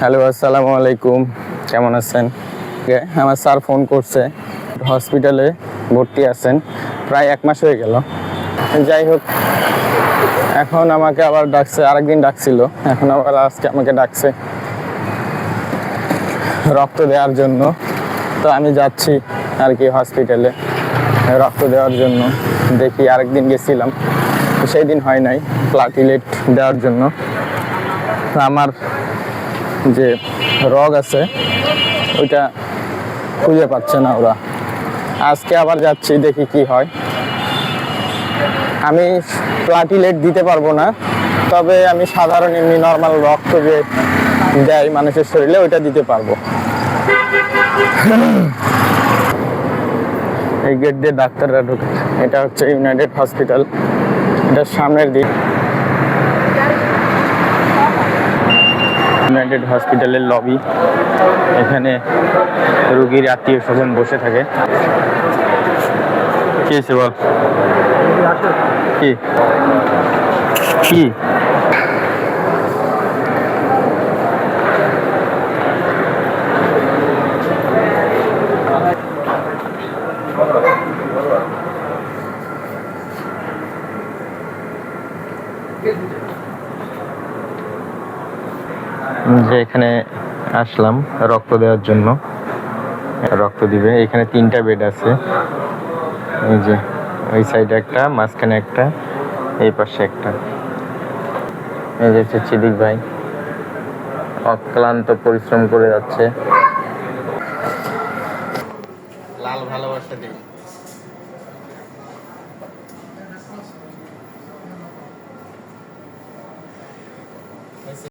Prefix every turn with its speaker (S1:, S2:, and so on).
S1: Hello, আসসালামু আলাইকুম। কেমন আছেন? আমার স্যার ফোন করছে। হসপিটালে ভর্তি আছেন। প্রায় এক মাস হয়ে গেল। যাই হোক, এখন আমাকে আবার ডাকছে, আরেকদিন ডাকছিল। এখন আবার আজকে আমাকে ডাকছে রক্ত দেওয়ার জন্য। তো আমি যাচ্ছি আর কি হসপিটালে রক্ত দেওয়ার জন্য। দেখি আরেকদিন গেছিলাম। সেই দিন হয় নাই, প্লাটিলেট দেওয়ার জন্য। আমার যে রগ আছে, ওইটা খুঁজে পাচ্ছে না ওরা। আজকে আবার যাচ্ছি, দেখি কি হয়। আমি প্লাটিলেট দিতে পারব না, তবে আমি সাধারণ এমনি নর্মাল রক্ত যে দেয় মানুষের শরীরে, ওইটা দিতে পারব। এই গেট দিয়ে ডাক্তাররা ঢুকে এটা হচ্ছে ইউনাইটেড হসপিটাল এটার সামনের দিক। ইউনাইটেড হসপিটালের লবি এখানে রুগীর আত্মীয় স্বজন বসে থাকে। কি বল? কি? কি? যে এখানে আসলাম রক্ত দেওয়ার জন্য। রক্ত দিবে। এখানে তিনটা বেড আছে। এই যে, ওই সাইডে একটা, মাঝখানে একটা, এই পাশে একটা। এই যে হচ্ছে চিদিক ভাই। অক্লান্ত পরিশ্রম করে যাচ্ছে। লাল ভালোবাসা দিই